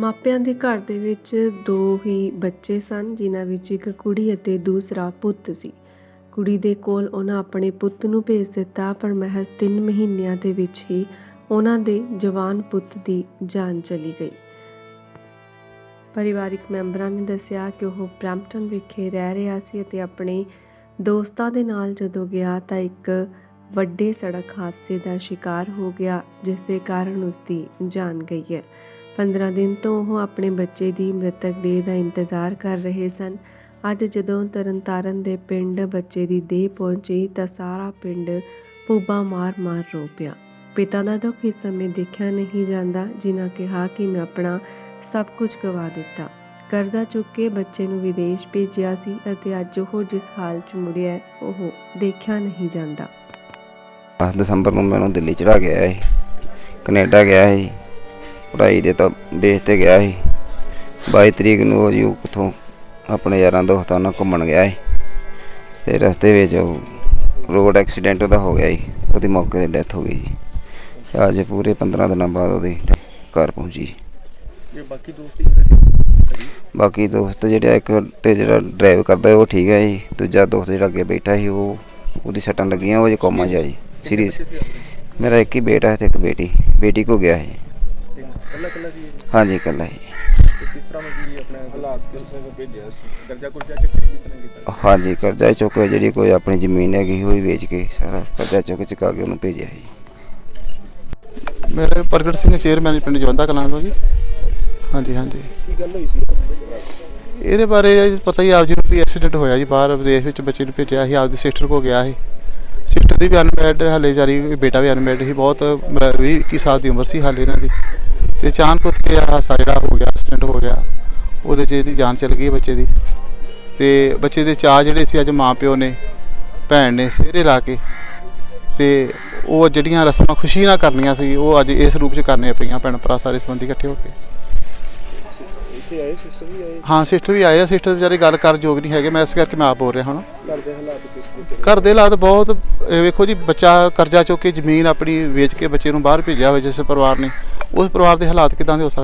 ਮਾਪਿਆਂ ਦੇ ਘਰ ਦੇ ਵਿੱਚ ਦੋ ਹੀ ਬੱਚੇ ਸਨ, ਜਿਨ੍ਹਾਂ ਵਿੱਚ ਇੱਕ ਕੁੜੀ ਅਤੇ ਦੂਸਰਾ ਪੁੱਤ ਸੀ। ਕੁੜੀ ਦੇ ਕੋਲ ਉਹਨਾਂ ਆਪਣੇ ਪੁੱਤ ਨੂੰ ਭੇਜ ਦਿੱਤਾ, ਪਰ ਮਹਿਜ਼ 3 ਮਹੀਨਿਆਂ ਦੇ ਵਿੱਚ ਹੀ ਉਹਨਾਂ ਦੇ ਜਵਾਨ ਪੁੱਤ ਦੀ ਜਾਨ ਚਲੀ ਗਈ। ਪਰਿਵਾਰਿਕ ਮੈਂਬਰਾਂ ਨੇ ਦੱਸਿਆ ਕਿ ਉਹ ਬ੍ਰੈਂਪਟਨ ਵਿਖੇ ਰਹਿ ਰਿਹਾ ਸੀ ਅਤੇ ਆਪਣੇ ਦੋਸਤਾਂ ਦੇ ਨਾਲ ਜਦੋਂ ਗਿਆ ਤਾਂ ਇੱਕ ਵੱਡੇ ਸੜਕ ਹਾਦਸੇ ਦਾ ਸ਼ਿਕਾਰ ਹੋ ਗਿਆ, ਜਿਸ ਦੇ ਕਾਰਨ ਉਸ ਦੀ ਜਾਨ ਗਈ ਹੈ। 15 ਦਿਨ ਤੋਂ ਉਹ ਆਪਣੇ ਬੱਚੇ ਦੀ ਮ੍ਰਿਤਕ ਦੇਹ ਦਾ ਇੰਤਜ਼ਾਰ ਕਰ ਰਹੇ ਸਨ। ਅੱਜ ਜਦੋਂ ਤਰਨਤਾਰਨ ਦੇ ਪਿੰਡ ਬੱਚੇ ਦੀ ਦੇਹ ਪਹੁੰਚੀ ਤਾਂ ਸਾਰਾ ਪਿੰਡ ਪੂਬਾ ਮਾਰ-ਮਾਰ ਰੋ ਪਿਆ। ਪਿਤਾ ਦਾ ਦੁੱਖ ਇਸ ਸਮੇਂ ਦੇਖਿਆ ਨਹੀਂ ਜਾਂਦਾ, ਜਿਨ੍ਹਾਂ ਕਿਹਾ ਕਿ ਮੈਂ ਆਪਣਾ ਸਭ ਕੁਝ ਗਵਾ ਦਿੱਤਾ। ਕਰਜ਼ਾ ਚੁੱਕ ਕੇ ਬੱਚੇ ਨੂੰ ਵਿਦੇਸ਼ ਭੇਜਿਆ ਸੀ ਅਤੇ ਅੱਜ ਉਹ ਜਿਸ ਹਾਲ 'ਚ ਮੁੜਿਆ ਉਹ ਦੇਖਿਆ ਨਹੀਂ ਜਾਂਦਾ। 10 ਦਸੰਬਰ ਨੂੰ ਮੈਨੂੰ ਦਿੱਲੀ ਚੜਾ ਗਿਆ ਸੀ, ਕੈਨੇਡਾ ਗਿਆ ਹੈ ਪੜ੍ਹਾਈ ਦੇ ਤਾਂ ਬੇਸ ਤੇ ਗਿਆ ਸੀ। 22 ਤਰੀਕ ਨੂੰ ਉਹ ਜੀ ਉਹ ਕਿੱਥੋਂ ਆਪਣੇ ਯਾਰਾਂ ਦੋਸਤਾਂ ਨਾਲ ਘੁੰਮਣ ਗਿਆ ਸੀ। ਤੇ ਰਸਤੇ ਵਿੱਚ ਉਹ ਰੋਡ ਐਕਸੀਡੈਂਟ ਉਹਦਾ ਹੋ ਗਿਆ ਸੀ। ਉਹਦੀ ਮੌਕੇ ਤੇ ਡੈਥ ਹੋ ਗਈ ਜੀ। ਅੱਜ ਪੂਰੇ 15 ਦਿਨਾਂ ਬਾਅਦ ਉਹਦੀ ਘਰ ਪਹੁੰਚੀ। ਇਹ ਬਾਕੀ ਦੋਸਤ ਬਾਕੀ ਦੋਸਤ ਜਿਹੜਾ ਇੱਕ ਤੇ ਜਿਹੜਾ ਡਰਾਈਵ ਕਰਦਾ ਉਹ ਠੀਕ ਹੈ ਜੀ। ਦੂਜਾ ਦੋਸਤ ਜਿਹੜਾ ਅੱਗੇ ਬੈਠਾ ਸੀ ਉਹ ਉਹਦੀ ਸੱਟਾਂ ਲੱਗੀਆਂ ਉਹ ਜੇ ਕੋਮਾ ਜਿਹਾ ਜੀ। ਸੀਰੀਅਸ ਮੇਰਾ ਇੱਕ ਹੀ ਬੇਟਾ ਹੈ ਤੇ ਇੱਕ ਬੇਟੀ। ਬੇਟੀ ਕੋ ਗਿਆ ਹੈ ਕੱਲਾ ਕੱਲਾ ਜੀ? ਹਾਂਜੀ ਇਕੱਲਾ ਹੈ। ਤੇ ਕਿਸ ਤਰ੍ਹਾਂ ਮਤਲਬ ਕਿ ਆਪਣਾ ਹਾਲਾਤ ਕਿਸ ਤਰ੍ਹਾਂ ਦਾ ਭੇਜਿਆ ਸੀ? ਕਰਜ਼ਾ ਕੁਰਜ਼ਾ ਚੱਕਰ ਕਿਤਨੇ ਕੀਤਾ ਹਾਂਜੀ ਕਰਜ਼ਾ ਚੁੱਕ ਕੇ ਜਿਹੜੀ ਕੋਈ ਆਪਣੀ ਜ਼ਮੀਨ ਹੈਗੀ ਵੀ ਵੇਚ ਕੇ ਸਾਰਾ ਕਰਜ਼ਾ ਚੁੱਕ ਚੁਕਾ ਕੇ ਉਹਨੂੰ ਭੇਜਿਆ ਜੀ ਮੇਰੇ ਪ੍ਰਗਟ ਸਿੰਘ ਚੇਅਰਮੈਨ ਪਿੰਡ ਜਵੰਦਾ ਕਲਾਂ ਤੋਂ ਜੀ। ਹਾਂਜੀ ਹਾਂਜੀ। ਕੀ ਗੱਲ ਹੋਈ ਸੀ? ਇਹਦੇ ਬਾਰੇ ਜੀ ਪਤਾ ਹੀ ਆਪ ਜੀ ਨੂੰ ਵੀ ਐਕਸੀਡੈਂਟ ਹੋਇਆ ਜੀ ਬਾਹਰ ਵਿਦੇਸ਼ ਵਿੱਚ ਬੱਚੇ ਨੂੰ ਭੇਜਿਆ ਸੀ ਆਪਦੀ ਸਿਸਟਰ ਕੋ ਗਿਆ ਸੀ। ਸਿਸਟਰ ਦੀ ਵੀ ਅਨਮੈਰਿਡ ਹਾਲੇ ਜਾਰੀ ਬੇਟਾ ਵੀ ਅਨਮੈਰਿਡ ਸੀ ਬਹੁਤ 20 21 ਸਾਲ ਦੀ ਉਮਰ ਸੀ ਹਾਲੇ ਇਹਨਾਂ ਦੀ। ਤੇ ਅਚਾਨਕ ਉੱਥੇ ਆ ਹਾਦਸਾ ਜਿਹੜਾ ਹੋ ਗਿਆ ਐਕਸੀਡੈਂਟ ਹੋ ਗਿਆ। ਉਹਦੇ 'ਚ ਇਹਦੀ ਜਾਨ ਚਲ ਗਈ ਬੱਚੇ ਦੀ। ਤੇ ਬੱਚੇ ਦੇ ਚਾਹ ਜਿਹੜੇ ਸੀ ਅੱਜ ਮਾਂ ਪਿਓ ਨੇ ਭੈਣ ਨੇ ਸਿਹਰੇ ਲਾ ਕੇ ਤੇ ਉਹ ਜਿਹੜੀਆਂ ਰਸਮਾਂ ਖੁਸ਼ੀ ਨਾਲ ਕਰਨੀਆਂ ਸੀ ਉਹ ਅੱਜ ਇਸ ਰੂਪ 'ਚ ਕਰਨੀਆਂ ਪਈਆਂ ਭੈਣ ਭਰਾ ਸਾਰੇ ਸੰਬੰਧੀ ਇਕੱਠੇ ਹੋ ਕੇ। ਇੱਥੇ ਆਏ ਸਿਸਟਰ ਵੀ ਆਏ? ਹਾਂ ਸਿਸਟਰ ਵੀ ਆਏ ਆ। ਸਿਸਟਰ ਵਿਚਾਰੇ ਗੱਲ ਕਰ ਯੋਗ ਨਹੀਂ ਹੈਗੇ ਮੈਂ ਇਸ ਕਰਕੇ ਮੈਂ ਆਪ ਬੋਲ ਰਿਹਾ ਹੁਣ। ਘਰ ਦੇ ਹਾਲਾਤ ਕਿਸ ਘਰ ਦੇ ਹਾਲਾਤ ਬਹੁਤ ਵੇਖੋ ਜੀ ਬੱਚਾ ਕਰਜ਼ਾ ਚੁੱਕ ਕੇ ਜ਼ਮੀਨ ਆਪਣੀ ਵੇਚ ਕੇ ਬੱਚੇ ਨੂੰ ਬਾਹਰ ਭੇਜਿਆ ਹੋਇਆ ਜਿਸ ਪਰਿਵਾਰ ਨੇ। ਉਸ ਪਰਿਵਾਰ ਦੇ ਹਾਲਾਤ ਕਿਦਾਂ ਦੇ ਹੋ ਸਕਦੇ?